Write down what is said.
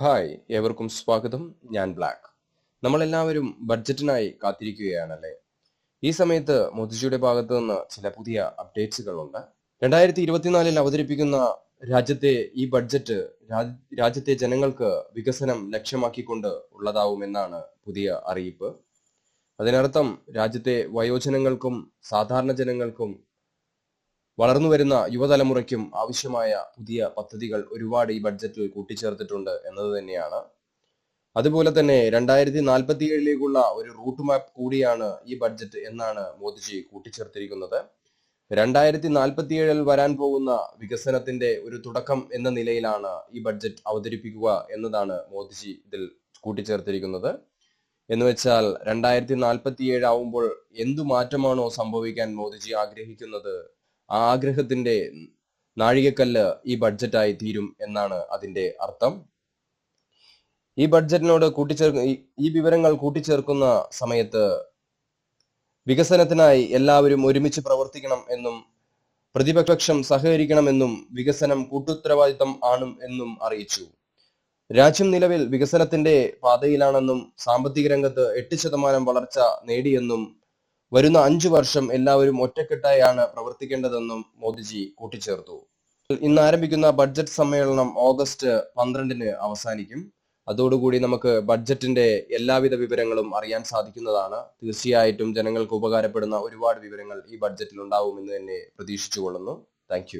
Hi ഏവർക്കും സ്വാഗതം. ഞാൻ ബ്ലാക്ക്. നമ്മളെല്ലാവരും ബഡ്ജറ്റിനായി കാത്തിരിക്കുകയാണല്ലേ? ഈ സമയത്ത് മോദിജിയുടെ ഭാഗത്തു നിന്ന് ചില പുതിയ അപ്ഡേറ്റ്സുകൾ ഉണ്ട് രണ്ടായിരത്തി ഇരുപത്തിനാലിൽ അവതരിപ്പിക്കുന്ന രാജ്യത്തെ ഈ ബഡ്ജറ്റ് രാജ്യത്തെ ജനങ്ങൾക്ക് വികസനം ലക്ഷ്യമാക്കിക്കൊണ്ട് ഉള്ളതാവുമെന്നാണ് പുതിയ അറിയിപ്പ്. അതിനർത്ഥം രാജ്യത്തെ വയോജനങ്ങൾക്കും സാധാരണ ജനങ്ങൾക്കും വളർന്നു വരുന്ന യുവതലമുറയ്ക്കും ആവശ്യമായ പുതിയ പദ്ധതികൾ ഒരുപാട് ഈ ബഡ്ജറ്റിൽ കൂട്ടിച്ചേർത്തിട്ടുണ്ട് എന്നത് തന്നെയാണ്. അതുപോലെ തന്നെ രണ്ടായിരത്തി നാൽപ്പത്തി ഏഴിലേക്കുള്ള ഒരു റൂട്ട് മാപ്പ് കൂടിയാണ് ഈ ബഡ്ജറ്റ് എന്നാണ് മോദിജി കൂട്ടിച്ചേർത്തിരിക്കുന്നത്. രണ്ടായിരത്തി നാൽപ്പത്തി ഏഴിൽ വരാൻ പോകുന്ന വികസനത്തിന്റെ ഒരു തുടക്കം എന്ന നിലയിലാണ് ഈ ബഡ്ജറ്റ് അവതരിപ്പിക്കുക എന്നതാണ് മോദിജി ഇതിൽ കൂട്ടിച്ചേർത്തിരിക്കുന്നത്. എന്ന് വെച്ചാൽ രണ്ടായിരത്തി നാൽപ്പത്തി ഏഴ് ആവുമ്പോൾ എന്തു മാറ്റമാണോ സംഭവിക്കാൻ മോദിജി ആഗ്രഹിക്കുന്നത് ആ ആഗ്രഹത്തിന്റെ നാഴികക്കല്ല് ഈ ബഡ്ജറ്റായി തീരും എന്നാണ് അതിന്റെ അർത്ഥം. ഈ ബഡ്ജറ്റിനോട് കൂട്ടിച്ചേർ ഈ- വിവരങ്ങൾ കൂട്ടിച്ചേർക്കുന്ന സമയത്ത് വികസനത്തിനായി എല്ലാവരും ഒരുമിച്ച് പ്രവർത്തിക്കണം എന്നും പ്രതിപക്ഷം സഹകരിക്കണമെന്നും വികസനം കൂട്ടുത്തരവാദിത്തം ആണ് എന്നും അറിയിച്ചു. രാജ്യം നിലവിൽ വികസനത്തിന്റെ പാതയിലാണെന്നും സാമ്പത്തിക രംഗത്ത് എട്ട് ശതമാനം വളർച്ച നേടിയെന്നും വരുന്ന അഞ്ചു വർഷം എല്ലാവരും ഒറ്റക്കെട്ടായാണ് പ്രവർത്തിക്കേണ്ടതെന്നും മോദിജി കൂട്ടിച്ചേർത്തു. ഇന്ന് ആരംഭിക്കുന്ന ബഡ്ജറ്റ് സമ്മേളനം ഓഗസ്റ്റ് പന്ത്രണ്ടിന് അവസാനിക്കും. അതോടുകൂടി നമുക്ക് ബഡ്ജറ്റിന്റെ എല്ലാവിധ വിവരങ്ങളും അറിയാൻ സാധിക്കുന്നതാണ്. തീർച്ചയായിട്ടും ജനങ്ങൾക്ക് ഉപകാരപ്പെടുന്ന ഒരുപാട് വിവരങ്ങൾ ഈ ബഡ്ജറ്റിൽ ഉണ്ടാവുമെന്ന് തന്നെ പ്രതീക്ഷിച്ചുകൊള്ളുന്നു. താങ്ക്